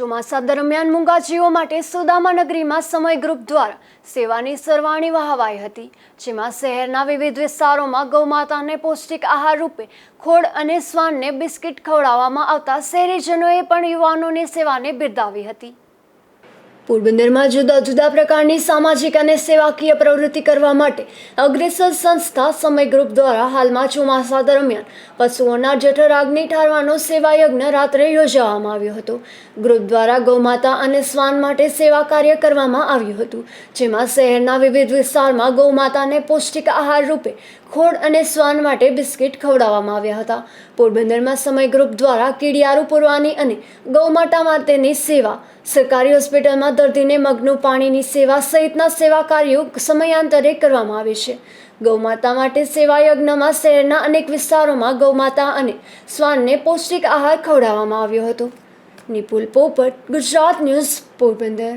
ચોમાસા દરમિયાન મૂંગાજીઓ માટે સુદામા નગરીમાં સમય ગ્રુપ દ્વારા સેવાની સરવાણી વહાવાઈ હતી, જેમાં શહેરના વિવિધ વિસ્તારોમાં ગૌમાતાને પૌષ્ટિક આહાર રૂપે ખોડ અને શ્વાનને બિસ્કિટ ખવડાવવામાં આવતા શહેરીજનોએ પણ યુવાનોની સેવાને બિરદાવી હતી. પોરબંદરમાં જુદા જુદા પ્રકારની સામાજિક અને સેવાકીય પ્રવૃત્તિ કરવા માટે અગ્રેસર સંસ્થા સમય ગ્રુપ દ્વારા હાલમાં ચોમાસા દરમિયાન પશુઓના જઠરાગ્નિ ઠારવાનો સેવાયજ્ઞ રાત્રે યોજવામાં આવ્યો હતો. ગ્રુપ દ્વારા ગૌમાતા અને શ્વાન માટે સેવા કાર્ય કરવામાં આવ્યું હતું, જેમાં શહેરના વિવિધ વિસ્તારમાં ગૌમાતાને પૌષ્ટિક આહાર રૂપે ખોડ અને શ્વાન માટે બિસ્કિટ ખવડાવવામાં આવ્યા હતા. પોરબંદરમાં સમય ગ્રુપ દ્વારા કીડિયારું પુરવાની અને ગૌમાતા માટેની સેવા સરકારી હોસ્પિટલમાં દર્દીને મગનું પાણીની સેવા સહિતના સેવા કાર્યો સમયાંતરે કરવામાં આવે છે. ગૌમાતા માટે સેવા યજ્ઞમાં શહેરના અનેક વિસ્તારોમાં ગૌમાતા અને શ્વાનને પૌષ્ટિક આહાર ખવડાવવામાં આવ્યો હતો. નિપુલ પોપટ, ગુજરાત ન્યૂઝ પોરબંદર.